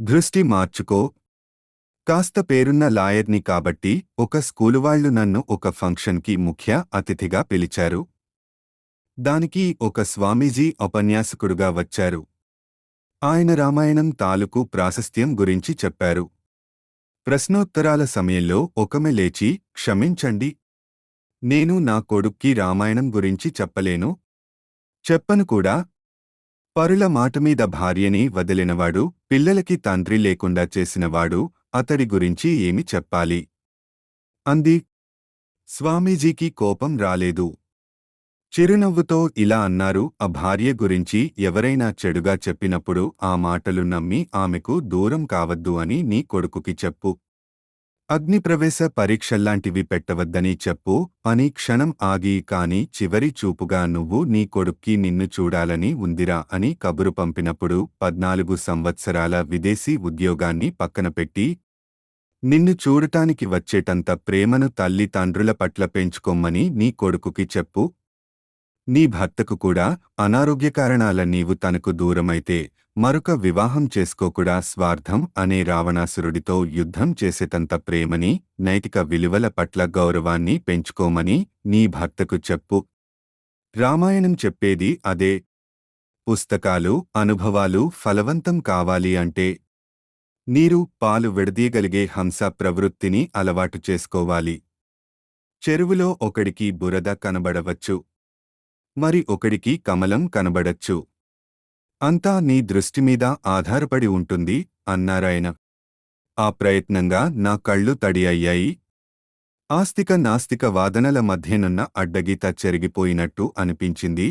దృష్టి మార్చుకో. కాస్త పేరున్న లాయర్ని కాబట్టి ఒక స్కూలువాళ్ళు నన్ను ఒక ఫంక్షన్కి ముఖ్య అతిథిగా పిలిచారు. దానికి ఒక స్వామీజీ ఉపన్యాసకుడుగా వచ్చారు. ఆయన రామాయణం తాలూకు ప్రాశస్త్యం గురించి చెప్పారు. ప్రశ్నోత్తరాల సమయంలో ఒకమె లేచి క్షమించండి. నేను నా కొడుక్కి రామాయణం గురించి చెప్పలేను. చెప్పను కూడా. పరుల మాటమీద భార్యని వదిలినవాడు పిల్లలకి తండ్రి లేకుండా చేసినవాడు అతడి గురించి ఏమి చెప్పాలి? అంది. స్వామీజీకి కోపం రాలేదు. చిరునవ్వుతో ఇలా అన్నారు ఆ భార్య గురించి ఎవరైనా చెడుగా చెప్పినప్పుడు ఆ మాటలు నమ్మి ఆమెకు దూరం కావద్దు అని నీ కొడుకుకి చెప్పు. అగ్నిప్రవేశ పరీక్షల్లాంటివి పెట్టవద్దని చెప్పు అని క్షణం ఆగి కాని చివరి చూపుగా నువ్వు నీ కొడుక్కి నిన్ను చూడాలని ఉందిరా అని కబురు పంపినప్పుడు పద్నాలుగు సంవత్సరాల విదేశీ ఉద్యోగాన్ని పక్కనపెట్టి నిన్ను చూడటానికి వచ్చేటంత ప్రేమను తల్లి తండ్రుల పట్ల పెంచుకోమ్మని నీ కొడుకుకి చెప్పు నీ భర్తకు కూడా అనారోగ్య కారణాల నీవు తనకు దూరమైతే మరొక వివాహం చేసుకోకుడా స్వార్థం అనే రావణాసురుడితో యుద్ధం చేసేటంత ప్రేమని నైతిక విలువల పట్ల గౌరవాన్ని పెంచుకోమని నీ భర్తకు చెప్పు. రామాయణం చెప్పేది అదే. పుస్తకాలు అనుభవాలు ఫలవంతం కావాలి అంటే నీరు పాలు విడదీయగలిగే హంస ప్రవృత్తిని అలవాటు చేసుకోవాలి. చెరువులో ఒకడికి బురద కనబడవచ్చు. మరి ఒకడికి కమలం కనబడచ్చు. అంతా నీ దృష్టిమీద ఆధారపడి ఉంటుంది అన్నారాయన ఆ ప్రయత్నంగా నా కళ్ళు తడి అయ్యాయి. ఆస్తిక నాస్తిక వాదనల మధ్యనున్న అడ్డగీత చెరిగిపోయినట్టు అనిపించింది